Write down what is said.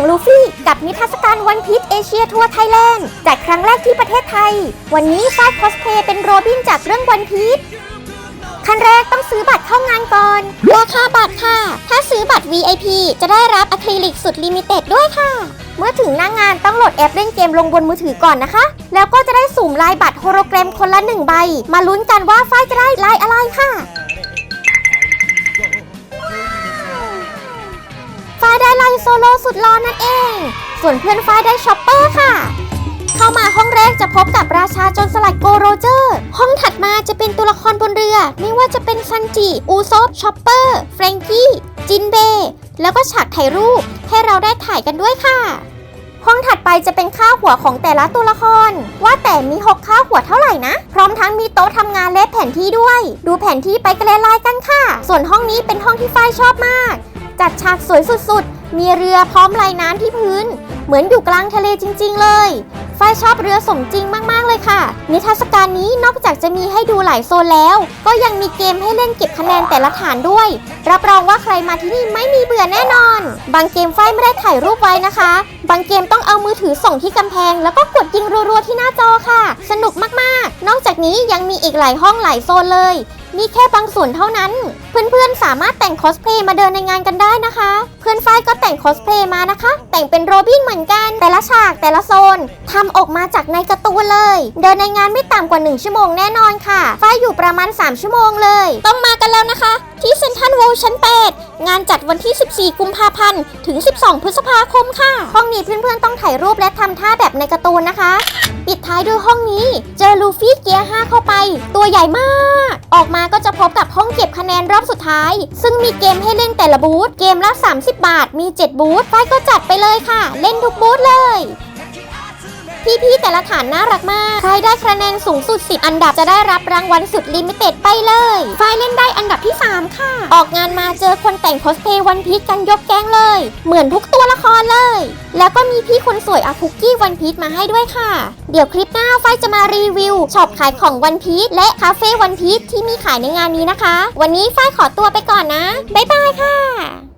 งลูฟี่ กับนิทรรศการวันพีชเอเชียทัวร์ไทยแลนด์จัดครั้งแรกที่ประเทศไทย วันนี้ฝ้ายคอสเพย์เป็นโรบินจากเรื่องวันพีชขั้นแรกต้องซื้อบัตรเข้างานก่อน ราคาบัตรค่ะ ถ้าซื้อบัตร VIP จะได้รับอะคริลิกสุดลิมิเต็ดด้วยค่ะ เมื่อถึงหน้างานต้องโหลดแอปเล่นเกมลงบนมือถือก่อนนะคะ แล้วก็จะได้สุ่มลายบัตรโฮโลแกรมคนละหนึ่งใบ มาลุ้นกันว่าฝ้ายจะได้ลายอะไรค่ะ โซโลสุดล่อนั่นเอง ส่วนเพื่อนฝ้ายได้ช็อปเปอร์ค่ะ เข้ามาห้องแรกจะพบกับราชาโจนสลัดโกโรเจอร์ ห้องถัดมาจะเป็นตัวละครบนเรือ ไม่ว่าจะเป็นซันจิ อูซบช็อปเปอร์ แฟรงกี้ จินเบ แล้วก็ฉากถ่ายรูป ให้เราได้ถ่ายกันด้วยค่ะ ห้องถัดไปจะเป็นค่าหัวของแต่ละตัวละคร ว่าแต่มี6ค่าหัวเท่าไหร่นะ พร้อมทั้งมีโต๊ะทำงานและแผนที่ด้วย ดูแผนที่ไปกันเลยลายกันค่ะ ส่วนห้องนี้เป็นห้องที่ฝ้ายชอบมาก จัดฉากสวยสุดๆ มีเรือพร้อมลายน้ำที่พื้น เหมือนอยู่กลางทะเลจริง ๆ เลยฝ้ายชอบเรือสมจริงมากๆเลยค่ะ นิทรรศการนี้นอกจากจะมีให้ดูหลายโซนแล้ว ก็ยังมีเกมให้เล่นเก็บคะแนนแต่ละฐานด้วย รับรองว่าใครมาที่นี่ไม่มีเบื่อแน่นอน บางเกมฝ้ายไม่ได้ถ่ายรูปไว้นะคะ บางเกมต้องเอามือถือส่งที่กำแพง แล้วก็กดยิงรัวๆที่หน้าจอค่ะ สนุกมากๆ นอกจากนี้ยังมีอีกหลายห้องหลายโซนเลย นี่แค่บางส่วนเท่านั้น เพื่อนๆสามารถแต่งคอสเพลย์มาเดินในงานกันได้นะคะ เพื่อนฝ้ายก็แต่งคอสเพลย์มานะคะ แต่งเป็นโรบินเหมือนกัน แต่ละฉากแต่ละโซนทำออกมาจากในการ์ตูนเลย เดินในงานไม่ต่ำกว่า 1 ชั่วโมงแน่นอนค่ะ ฝ้ายอยู่ประมาณ 3 ชั่วโมงเลย ต้องมากันแล้วนะคะ ที่เซ็นทรัลเวิลด์ชั้น8งานจัดวันที่ 14 กุมภาพันธ์ถึง 12 พฤษภาคมค่ะ ห้องนี้เพื่อนๆต้องถ่ายรูปและทำท่าแบบในการ์ตูนนะคะ ปิดท้ายด้วยห้องนี้ เจอลูฟี่เกียร์5เข้า ตัวใหญ่มาก ออกมาก็จะพบกับห้องเก็บคะแนนรอบสุดท้าย ซึ่งมีเกมให้เล่นแต่ละบูธเกมละ 30 บาทมี 7 บูธฝ้ายก็จัดไปเลยค่ะ เล่นทุกบูธเลย พี่ๆแต่ละฐานน่ารักมาก ใครได้คะแนนสูงสุด 10 อันดับจะได้รับรางวัลสุดลิมิเต็ดไปเลยฝ้ายเล่นได้อันดับที่ 3 ค่ะ ออกงานมาเจอคนแต่งคอสเพย์วันพีชกันยกแก๊งเลย เหมือนทุกตัวละครเลย แล้วก็มีพี่คนสวยเอาคุกกี้วันพีชมาให้ด้วยค่ะ เดี๋ยวคลิปหน้าฝ้ายจะมารีวิวช็อปขายของวันพีชและคาเฟ่วันพีชที่มีขายในงานนี้นะคะ วันนี้ฝ้ายขอตัวไปก่อนนะบ๊ายบายค่ะ